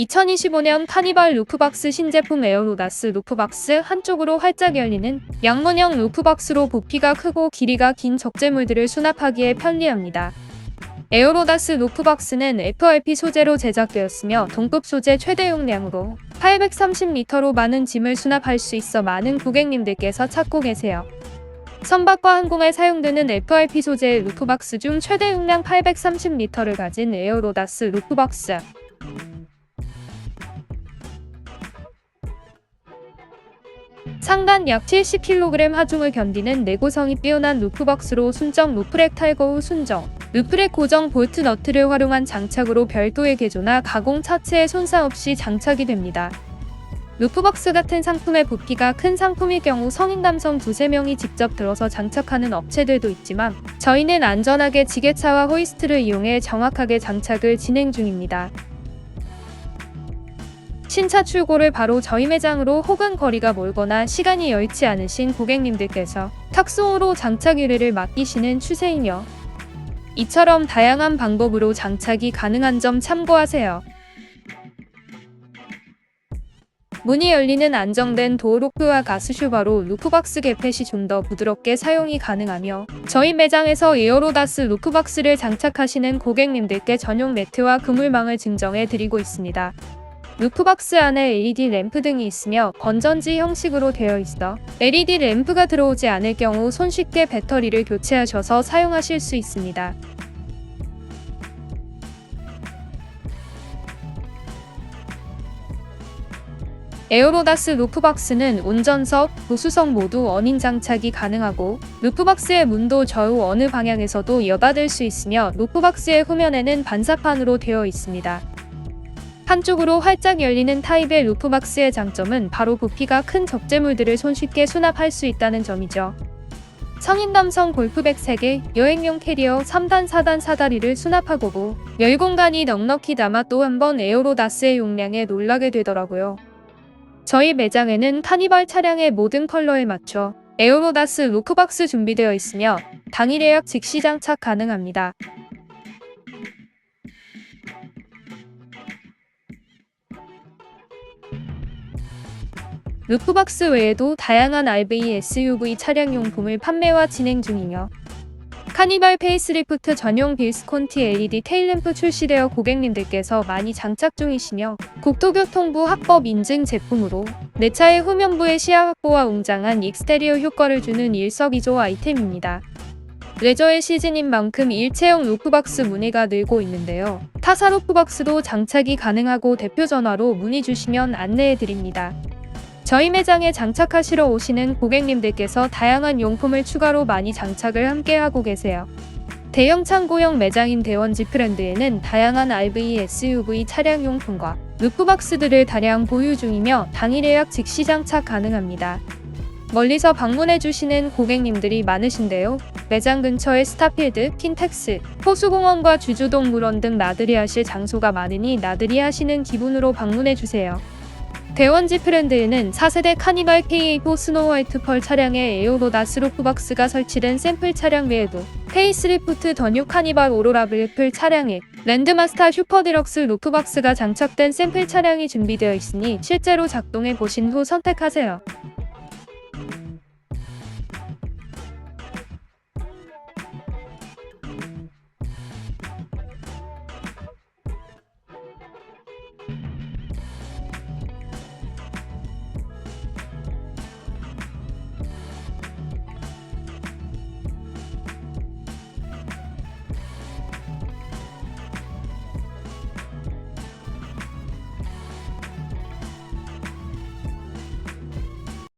2025년 카니발 루프박스 신제품 에어로다스 루프박스 한쪽으로 활짝 열리는 양문형 루프박스로 부피가 크고 길이가 긴 적재물들을 수납하기에 편리합니다. 에어로다스 루프박스는 FRP 소재로 제작되었으며 동급 소재 최대 용량으로 830리터로 많은 짐을 수납할 수 있어 많은 고객님들께서 찾고 계세요. 선박과 항공에 사용되는 FRP 소재의 루프박스 중 최대 용량 830리터를 가진 에어로다스 루프박스. 상단 약 70kg 하중을 견디는 내구성이 뛰어난 루프박스로 순정 루프렉 탈거 후 순정, 루프렉 고정 볼트 너트를 활용한 장착으로 별도의 개조나 가공 차체에 손상 없이 장착이 됩니다. 루프박스 같은 상품의 부피가 큰 상품일 경우 성인 남성 두세 명이 직접 들어서 장착하는 업체들도 있지만 저희는 안전하게 지게차와 호이스트를 이용해 정확하게 장착을 진행 중입니다. 신차 출고를 바로 저희 매장으로 혹은 거리가 멀거나 시간이 여의치 않으신 고객님들께서 탁송으로 장착 의뢰를 맡기시는 추세이며 이처럼 다양한 방법으로 장착이 가능한 점 참고하세요. 문이 열리는 안정된 도어로크와 가스슈바로 루프박스 개펫이 좀더 부드럽게 사용이 가능하며 저희 매장에서 에어로다스 루프박스를 장착하시는 고객님들께 전용 매트와 그물망을 증정해 드리고 있습니다. 루프박스 안에 LED 램프 등이 있으며 건전지 형식으로 되어 있어 LED 램프가 들어오지 않을 경우 손쉽게 배터리를 교체하셔서 사용하실 수 있습니다. 에어로다스 루프박스는 운전석, 보수석 모두 원인 장착이 가능하고 루프박스의 문도 좌우 어느 방향에서도 여닫을 수 있으며 루프박스의 후면에는 반사판으로 되어 있습니다. 한쪽으로 활짝 열리는 타입의 루프박스의 장점은 바로 부피가 큰 적재물들을 손쉽게 수납할 수 있다는 점이죠. 성인 남성 골프백 3개, 여행용 캐리어 3단 4단 사다리를 수납하고도 열 공간이 넉넉히 남아 또 한 번 에어로다스의 용량에 놀라게 되더라고요. 저희 매장에는 카니발 차량의 모든 컬러에 맞춰 에어로다스 루프박스 준비되어 있으며 당일 예약 즉시 장착 가능합니다. 루프박스 외에도 다양한 RV, SUV 차량 용품을 판매와 진행 중이며 카니발 페이스리프트 전용 빌스콘티 LED 테일램프 출시되어 고객님들께서 많이 장착 중이시며 국토교통부 합법 인증 제품으로 내 차의 후면부의 시야 확보와 웅장한 익스테리어 효과를 주는 일석이조 아이템입니다. 레저의 시즌인 만큼 일체형 루프박스 문의가 늘고 있는데요. 타사 루프박스도 장착이 가능하고 대표 전화로 문의 주시면 안내해 드립니다. 저희 매장에 장착하시러 오시는 고객님들께서 다양한 용품을 추가로 많이 장착을 함께 하고 계세요. 대형 창고형 매장인 대원지 프랜드에는 다양한 RV, SUV 차량 용품과 루프박스들을 다량 보유 중이며 당일 예약 즉시 장착 가능합니다. 멀리서 방문해 주시는 고객님들이 많으신데요. 매장 근처에 스타필드, 킨텍스, 호수공원과 주주동 물원 등 나들이 하실 장소가 많으니 나들이 하시는 기분으로 방문해 주세요. 대원지 프랜드에는 4세대 카니발 K4 스노우 화이트 펄 차량에 에어로다스 루프박스가 설치된 샘플 차량 외에도 페이스리프트 더 뉴 카니발 오로라 블랙풀 차량에 랜드마스터 슈퍼 디럭스 루프박스가 장착된 샘플 차량이 준비되어 있으니 실제로 작동해 보신 후 선택하세요.